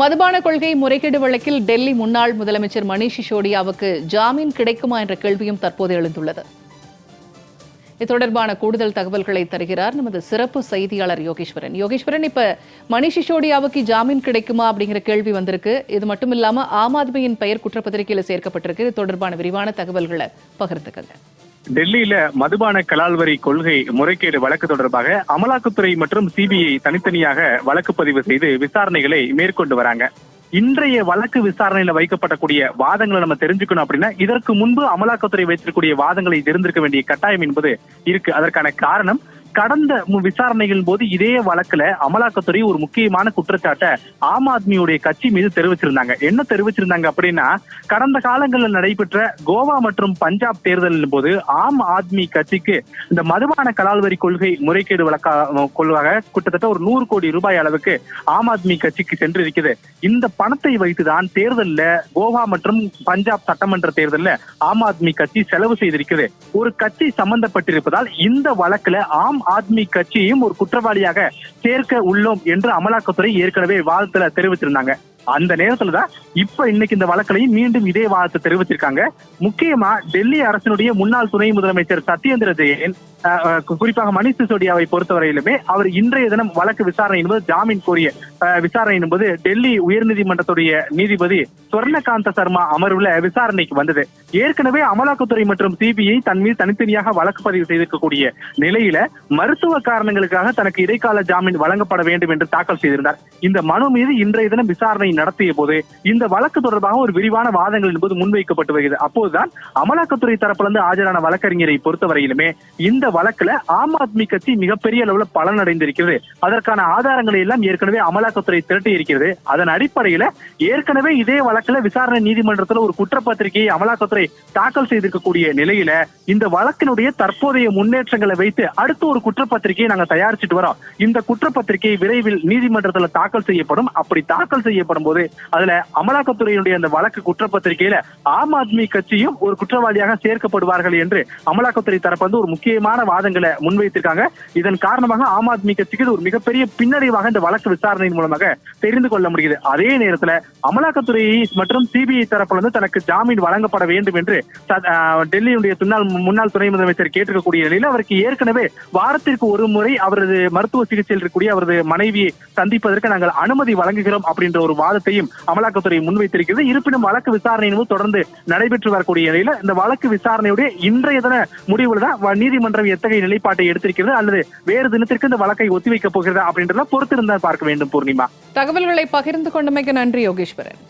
மதுபான கொள்கை முறைகேடு வழக்கில் டெல்லி முன்னாள் முதலமைச்சர் மணீஷ் சிசோடியாவுக்கு ஜாமீன் கிடைக்குமா என்ற கேள்வியும் தற்போது எழுந்துள்ளது. இது தொடர்பான கூடுதல் தகவல்களை தருகிறார் நமது சிறப்பு செய்தியாளர் யோகேஸ்வரன். யோகேஸ்வரன் இப்ப மணீஷ் சிசோடியாவுக்கு ஜாமீன் கிடைக்குமா அப்படிங்கிற கேள்வி வந்திருக்கு. இது மட்டும் இல்லாம ஆம் ஆத்மியின் பெயர் குற்றப்பத்திரிகையில் சேர்க்கப்பட்டிருக்கு. இது தொடர்பான விரிவான தகவல்களை பகிர்ந்துக்கங்க. டெல்லியில மதுபான கலால்வரி கொள்கை முறைகேடு வழக்கு தொடர்பாக அமலாக்கத்துறை மற்றும் சிபிஐ தனித்தனியாக வழக்கு பதிவு செய்து விசாரணைகளை மேற்கொண்டு வராங்க. இன்றைய வழக்கு விசாரணையில வைக்கப்படக்கூடிய வாதங்களை நம்ம தெரிஞ்சுக்கணும் அப்படின்னா இதற்கு முன்பு அமலாக்கத்துறை வைத்திருக்கக்கூடிய வாதங்களை தெரிந்திருக்க வேண்டிய கட்டாயம் என்பது இருக்கு. அதற்கான காரணம் கடந்த விசாரணைகளின் போது இதே வழக்குல அமலாக்கத்துறை ஒரு முக்கியமான குற்றச்சாட்டை ஆம் ஆத்மியுடைய கட்சி மீது தெரிவிச்சிருந்தாங்க. என்ன தெரிவிச்சிருந்தாங்க அப்படின்னா கடந்த காலங்களில் நடைபெற்ற கோவா மற்றும் பஞ்சாப் தேர்தலின் போது ஆம் ஆத்மி கட்சிக்கு இந்த மதுபான கலால்வரி கொள்கை முறைகேடு வழக்கா கொள்வாக கிட்டத்தட்ட ஒரு நூறு கோடி ரூபாய் அளவுக்கு ஆம் ஆத்மி கட்சிக்கு சென்று இருக்குது இந்த பணத்தை வைத்துதான் தேர்தலில் கோவா மற்றும் பஞ்சாப் சட்டமன்ற தேர்தலில் ஆம் ஆத்மி கட்சி செலவு செய்திருக்கிறது ஒரு கட்சி சம்பந்தப்பட்டிருப்பதால் இந்த வழக்குல ஆம் ஆத்மி கட்சியையும் ஒரு குற்றவாளியாக சேர்க்க உள்ளோம் என்று அமலாக்கத்துறை ஏற்கனவே வாதத்துல தெரிவித்திருந்தாங்க. அந்த நேரத்துல தான் இப்ப இன்னைக்கு இந்த வழக்கிலையும் மீண்டும் இதே வாதத்தை தெரிவிச்சிருக்காங்க. முக்கியமா டெல்லி அரசினுடைய முன்னாள் துணை முதலமைச்சர் சத்யேந்திர ஜெயின் குறிப்பாக மணிஷ் சிசோடியாவை பொறுத்தவரையிலுமே அவர் இன்றைய தினம் வழக்கு விசாரணை என்பது ஜாமீன் கோரிய விசாரணை என்பது டெல்லி உயர்நீதிமன்றத்துடைய நீதிபதி சொர்ணகாந்த சர்மா அமர்வுல விசாரணைக்கு வந்தது. ஏற்கனவே அமலாக்கத்துறை மற்றும் சிபிஐ தன் மீது தனித்தனியாக வழக்கு பதிவு செய்திருக்கக்கூடிய நிலையில மருத்துவ காரணங்களுக்காக தனக்கு இடைக்கால ஜாமீன் வழங்கப்பட வேண்டும் என்று தாக்கல் செய்திருந்தார். இந்த மனு மீது இன்றைய தினம் விசாரணை நடத்திய போது இந்த வழக்கு தொடர்பாக ஒரு விரிவான வாதங்கள் என்பது முன்வைக்கப்பட்டு வருகிறது. அப்போதுதான் அமலாக்கத்துறை தரப்பிலிருந்து ஆஜரான வழக்கறிஞரை பொறுத்தவரையிலுமே இந்த வழக்குல ஆம் ஆத்மி கட்சி மிகப்பெரிய அளவுல பலனடைந்திருக்கிறது. அதற்கான ஆதாரங்களை எல்லாம் ஏற்கனவே அமலாக்கத்துறை திரட்டி இருக்கிறது. அதன் அடிப்படையில ஏற்கனவே இதே வழக்குல விசாரணை நீதிமன்றத்துல ஒரு குற்றப்பத்திரிகையை அமலாக்கத்துறை தாக்கல் செய்திருக்கக்கூடிய நிலையில இந்த வழக்கினுடைய தற்போதைய முன்னேற்றங்களை வைத்து அடுத்து ஒரு குற்றப்பத்திரிகையை நாங்க தயாரிச்சிட்டு வரோம். இந்த குற்றப்பத்திரிகை விரைவில் நீதிமன்றத்துல தாக்கல் செய்யப்படும். அப்படி தாக்கல் செய்யப்படும் போது அதுல அமலாக்கத்துறையினுடைய அந்த வழக்கு குற்றப்பத்திரிகையில ஆம் ஆத்மி கட்சியும் ஒரு குற்றவாளியாக சேர்க்கப்படுவார்கள் என்று அமலாக்கத்துறை தரப்பு வந்து ஒரு முக்கியமான வாதங்களை முன்வைத்திருக்காங்க. இதன் காரணமாக ஆம் ஆத்மி கட்சிக்கு ஒரு மிகப்பெரிய பின்னடைவாக இந்த வழக்கு விசாரணையின் மூலமாக தெரிந்து கொள்ள முடியுது. அதே நேரத்துல அமலாக்கத்துறை மற்றும் சிபிஐ தரப்புல இருந்து தனக்கு ஜாமீன் வழங்கப்பட வேண்டும் என்று ச- டெல்லியுடைய துணால் முன்னாள் துணை முதலமைச்சர் கேட்டிருக்கக்கூடிய நிலையில் அவருக்கு ஏற்கனவே வாரத்திற்கு ஒரு முறை அவரது மருத்துவ சிகிச்சையில் இருக்கக்கூடிய அவரது மனைவியை சந்திப்பதற்கு நாங்கள் அனுமதி வழங்குகிறோம் அப்படின்ற ஒரு வாதத்தையும் அமலாக்கத்துறை முன்வைத்திருக்கிறது. இருப்பினும் வழக்கு விசாரணையினும் தொடர்ந்து நடைபெற்று வரக்கூடிய நிலையில இந்த வழக்கு விசாரணையுடைய இன்றைய தின முடிவுல தான் நீதிமன்றம் எத்தகைய நிலைப்பாட்டை எடுத்திருக்கிறது அல்லது வேறு தினத்திற்கு இந்த வழக்கை ஒத்திவைக்கப் போகிறதா அப்படின்றத பொறுத்திருந்தால் பார்க்க வேண்டும் பூர்ணிமா. தகவல்களை பகிர்ந்து கொண்டமைக்கு நன்றி யோகேஸ்வரன்.